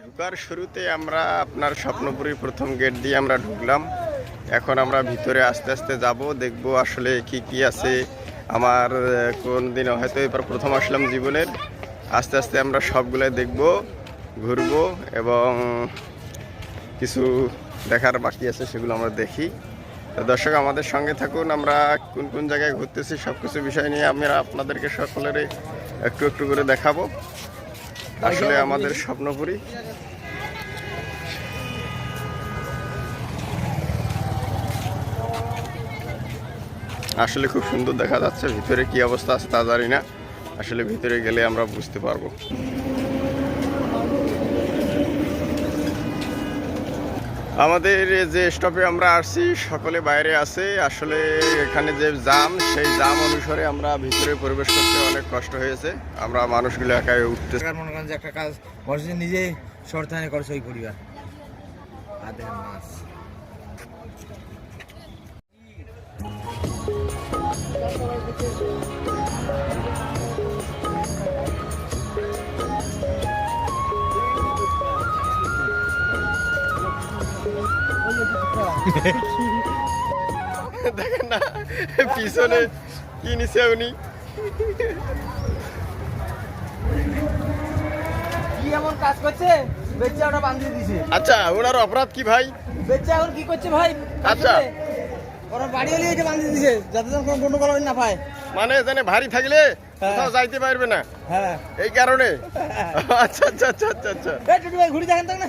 ঢোকার শুরুতে আমরা আপনার স্বপ্নপুরীর প্রথম গেট দিয়ে আমরা ঢুকলাম। এখন আমরা ভিতরে আস্তে আস্তে যাব, দেখব আসলে কি কি আছে। আমার কোন দিন হয়তো এবার প্রথম আসলাম জীবনের। আস্তে আস্তে আমরা সবগুলো দেখব, ঘুরবো এবং কিছু দেখার বাকি আছে সেগুলো আমরা দেখি। তো দর্শক, আমাদের সঙ্গে থাকুন, আমরা কোন কোন জায়গায় ঘুরতেছি সব কিছু বিষয় নিয়ে আমরা আপনাদেরকে সকলের একটু একটু করে দেখাবো। আসলে আমাদের স্বপ্নপুরি। আসলে খুব সুন্দর দেখা যাচ্ছে ভিতরে কি অবস্থা আছে তা জানি না। আসলে ভিতরে গেলে আমরা বুঝতে পারব। আমাদের যে স্টপে আমরা আসছি, সকলে বাইরে আছে। আসলে এখানে যে জাম, সেই জাম অনুসারে আমরা ভিতরে প্রবেশ করতে অনেক কষ্ট হয়েছে। আমরা মানুষগুলো একাই উঠতে মনে করেন যে একটা কাজ মানুষ নিজে শর্তায়নে করে সই পরিবার। মাছ। দেখেন না পিছনে কি নিছে উনি? কি এমন কাজ করছে? বেচা ওটা বান্ধিয়ে দিছে। আচ্ছা ওনার অপরাধ কি ভাই? বেচা এখন কি করছে ভাই? আচ্ছা। ওরা বাড়ি বান্ধিয়ে দিছে যাতে যেন কোনো গন্ডগোল না পায়। মানে ভারী থাকলে কোথাও যাইতে পারবে না। হ্যাঁ। এই কারণে? আচ্ছা আচ্ছা আচ্ছা আচ্ছা আচ্ছা। ঘুরে দেখেন তো না।